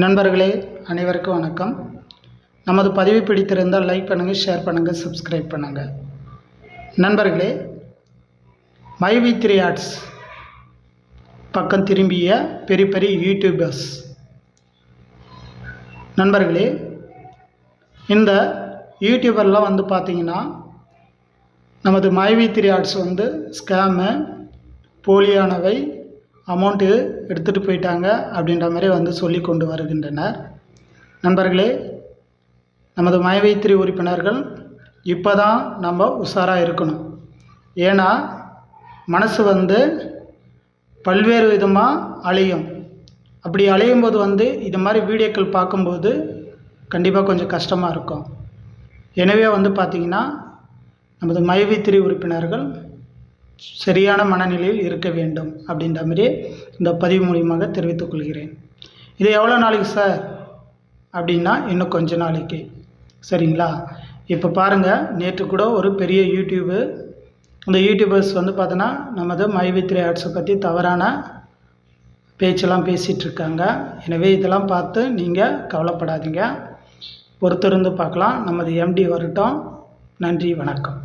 நண்பர்களே அனைவருக்கும் வணக்கம். நமது பதிவு பிடித்திருந்தால் லைக் பண்ணுங்கள் ஷேர் பண்ணுங்கள் சப்ஸ்கிரைப் பண்ணுங்கள் நண்பர்களே மை வி த்ரீ ஆர்ட்ஸ் பக்கம் திரும்பிய பெரிய பெரிய யூடியூபர்ஸ் நண்பர்களே இந்த யூடியூபர்லாம் வந்து பார்த்தீங்கன்னா நமது மைவி த்ரீ ஆர்ட்ஸ் வந்து ஸ்கேமு போலியானவை அமௌண்ட்டு எடுத்துகிட்டு போயிட்டாங்க அப்படின்ற மாதிரி வந்து சொல்லி கொண்டு வருகின்றனர். நண்பர்களே நமது மயவைத்திரி உறுப்பினர்கள் இப்போ தான் நம்ம உஷாராக இருக்கணும். ஏன்னா மனசு வந்து பல்வேறு விதமாக அழையும். அப்படி அழையும் போது வந்து இது மாதிரி வீடியோக்கள் பார்க்கும்போது கண்டிப்பாக கொஞ்சம் கஷ்டமாக இருக்கும். எனவே வந்து பார்த்திங்கன்னா நமது மைவித்திரி உறுப்பினர்கள் சரியான மனநிலையில் இருக்க வேண்டும் அப்படின்ற மாதிரி இந்த பதிவு மூலியமாக தெரிவித்துக் கொள்கிறேன். இது எவ்வளோ நாளைக்கு சார் அப்படின்னா இன்னும் கொஞ்ச நாளைக்கு. சரிங்களா? இப்போ பாருங்கள் நேற்று கூட ஒரு பெரிய யூடியூபு இந்த யூடியூபர்ஸ் வந்து பார்த்தோன்னா நமது மைவித்ரி ஆர்ட்ஸை பற்றி தவறான பேச்செல்லாம் பேசிகிட்ருக்காங்க எனவே இதெல்லாம் பார்த்து நீங்கள் கவலைப்படாதீங்க. பொறுத்திருந்து பார்க்கலாம். நமது எம்டி வரட்டும். நன்றி வணக்கம்.